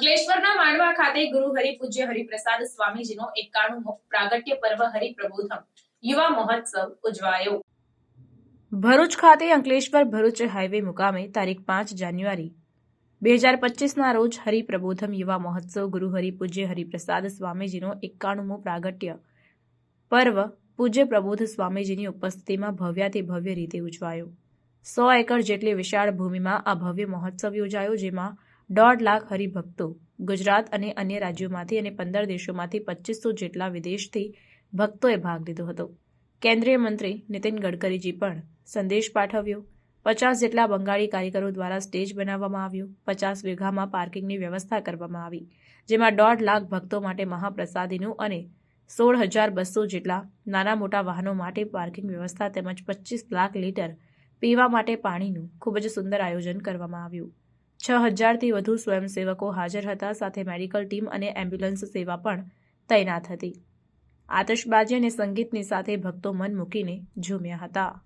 અંકલેશ્વરના માંડવા ખાતે ગુરુ હરિપૂજ્ય હરિપ્રસાદ સ્વામીજીનો એકાણુમો પ્રાગટ્ય પર્વ હરિપ્રબોધમ. યુવા મહોત્સવ ઉજવાયો. ભરૂચ ખાતે અંકલેશ્વર ભરૂચ હાઈવે મુકામે તારીખ પાંચ જાન્યુઆરી, બે હજાર પચીસના રોજ હરિપ્રબોધમ યુવા મહોત્સવ ગુરુ હરિપૂજ્ય હરિપ્રસાદ સ્વામીજીનો એકાણુમો પ્રાગટ્ય પર્વ પૂજ્ય પ્રબોધ સ્વામીજીની ઉપસ્થિતિમાં ભવ્યાથી ભવ્ય રીતે ઉજવાયો. સો એકર જેટલી વિશાળ ભૂમિમાં આ ભવ્ય મહોત્સવ યોજાયો, જેમાં દોઢ લાખ હરિભક્તો ગુજરાત અને અન્ય રાજ્યોમાંથી અને પંદર દેશોમાંથી પચીસો જેટલા વિદેશથી ભક્તોએ ભાગ લીધો હતો. કેન્દ્રીય મંત્રી નીતિન ગડકરીજી પણ સંદેશ પાઠવ્યો. પચાસ જેટલા બંગાળી કારીગરો દ્વારા સ્ટેજ બનાવવામાં આવ્યું. પચાસ વીઘામાં પાર્કિંગની વ્યવસ્થા કરવામાં આવી, જેમાં દોઢ લાખ ભક્તો માટે મહાપ્રસાદીનું અને સોળ હજાર બસો જેટલા નાના મોટા વાહનો માટે પાર્કિંગ વ્યવસ્થા તેમજ પચીસ લાખ લીટર પીવા માટે પાણીનું ખૂબ જ સુંદર આયોજન કરવામાં આવ્યું. છ હજારથી વધુ સ્વયંસેવકો હાજર હતા. સાથે મેડિકલ ટીમ અને એમ્બ્યુલન્સ સેવા પણ તૈનાત હતી. આતશબાજી અને સંગીતની સાથે ભક્તો મન મૂકીને ઝૂમ્યા હતા.